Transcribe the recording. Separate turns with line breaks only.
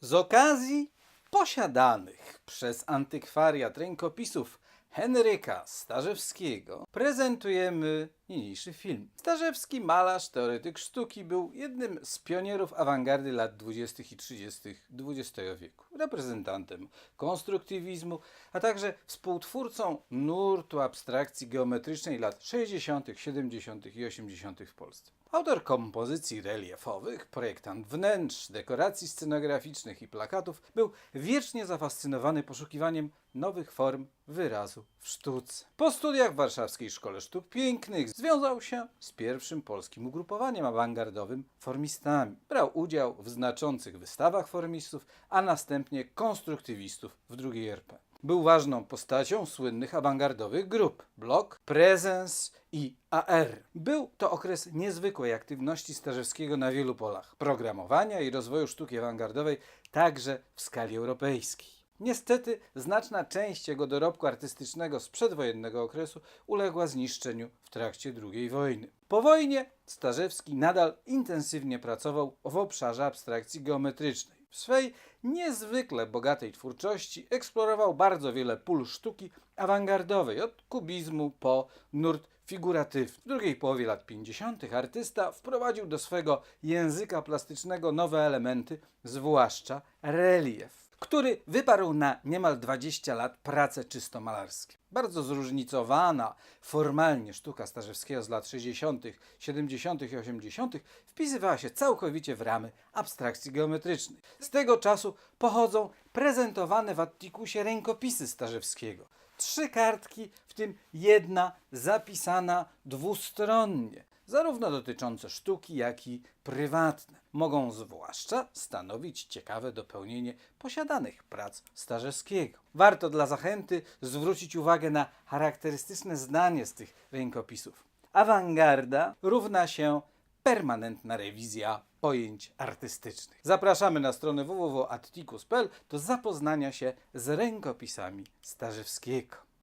Z okazji posiadanych przez antykwariat rękopisów Henryka Starzewskiego prezentujemy niniejszy film. Starzewski, malarz, teoretyk sztuki, był jednym z pionierów awangardy lat 20. i 30. XX wieku, reprezentantem konstruktywizmu, a także współtwórcą nurtu abstrakcji geometrycznej lat 60., 70. i 80. w Polsce. Autor kompozycji reliefowych, projektant wnętrz, dekoracji scenograficznych i plakatów, był wiecznie zafascynowany poszukiwaniem nowych form wyrazu w sztuce. Po studiach w Warszawskiej Szkole Sztuk Pięknych związał się z pierwszym polskim ugrupowaniem awangardowym formistami. Brał udział w znaczących wystawach formistów, a następnie konstruktywistów w II RP. Był ważną postacią słynnych awangardowych grup Blok, Prezens i AR. Był to okres niezwykłej aktywności Starzewskiego na wielu polach programowania i rozwoju sztuki awangardowej, także w skali europejskiej. Niestety znaczna część jego dorobku artystycznego z przedwojennego okresu uległa zniszczeniu w trakcie II wojny. Po wojnie Starzewski nadal intensywnie pracował w obszarze abstrakcji geometrycznej. W swej niezwykle bogatej twórczości eksplorował bardzo wiele pól sztuki awangardowej, od kubizmu po nurt figuratywny. W drugiej połowie lat 50. artysta wprowadził do swego języka plastycznego nowe elementy, zwłaszcza relief który wyparł na niemal 20 lat prace czysto malarskie. Bardzo zróżnicowana formalnie sztuka Starzewskiego z lat 60., 70. i 80. wpisywała się całkowicie w ramy abstrakcji geometrycznej. Z tego czasu pochodzą prezentowane w Attikusie rękopisy Starzewskiego. Trzy kartki, w tym jedna zapisana dwustronnie zarówno dotyczące sztuki, jak i prywatne. Mogą zwłaszcza stanowić ciekawe dopełnienie posiadanych prac Starzewskiego. Warto dla zachęty zwrócić uwagę na charakterystyczne zdanie z tych rękopisów. Awangarda równa się permanentna rewizja pojęć artystycznych. Zapraszamy na stronę www.atticus.pl do zapoznania się z rękopisami Starzewskiego.